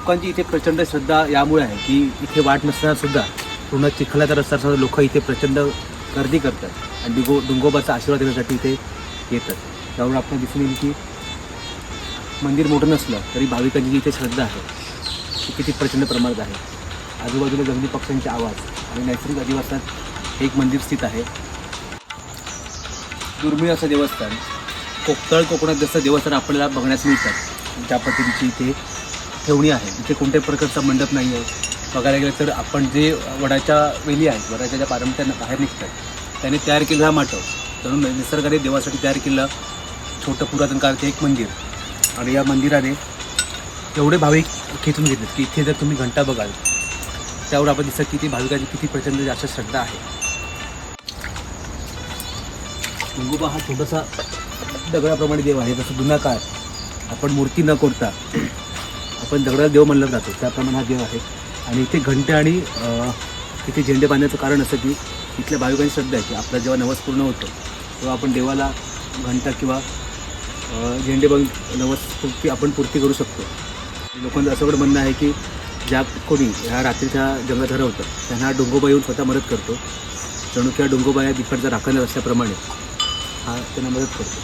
लोकांची इथे प्रचंड श्रद्धा यामुळे आहे की इथे वाट नसताना सुद्धा पूर्ण चिखलाचा रस्ता असताना लोक इथे प्रचंड गर्दी करतात आणि डिगो डुंगोबाचा आशीर्वाद देण्यासाठी इथे येतात. त्यामुळे आपल्याला दिसून येईल की मंदिर मोठं नसलं तरी भाविकांची जी इथे श्रद्धा आहे. ती किती प्रचंड प्रमाणात आहे. आजूबाजूला जंगली पक्ष्यांचे आवाज आणि नैसर्गिक अधिवासात एक मंदिर स्थित आहे. दुर्मिळ असं देवस्थान कोकतळ कोकणात जसं देवस्थान आपल्याला बघण्यास मिळतात ज्या पद्धतीची इथे ठेवणी आहे. इथे कोणत्याही प्रकारचा मंडप नाही आहे बघायला गेलं तर आपण जे वडाच्या वेली आहेत वडाच्या ज्या पारंपऱ्या बाहेर निघतात त्याने तयार केलेला हा माटव. म्हणून निसर्गाने देवासाठी तयार केलेलं छोटं पुरातन काळचं एक मंदिर. आणि या मंदिराने एवढे भाविक खेचून घेतलेत की इथे जर तुम्ही घंटा बघाल त्यावर आपण दिसत की ती भाविकांची किती प्रचंड जास्त श्रद्धा आहे. गंगोबा हा छोटासा दगडाप्रमाणे देव आहे. जसं जुना काळ आपण मूर्ती न करता आपण दगडाला देव म्हणलं जातो त्याप्रमाणे हा देव आहे. आणि इथे घंटे आणि इथे झेंडे बांधण्याचं कारण असं की इथल्या भाविकांची श्रद्धा आहे की आपला जेव्हा नवस पूर्ण होतो तेव्हा आपण देवाला घंटा किंवा झेंडे बांधून नवस पूर्ती आपण पूर्ती करू शकतो. लोकांचं असं पण म्हणणं आहे की ज्या कोणी ह्या रात्रीच्या जंगलात हरवतं त्यांना हा डोंगोबा येऊन स्वतः मदत करतो. जणू किंवा हा डोंगोबा या तिकडचा राखण असल्याप्रमाणे हा त्यांना मदत करतो.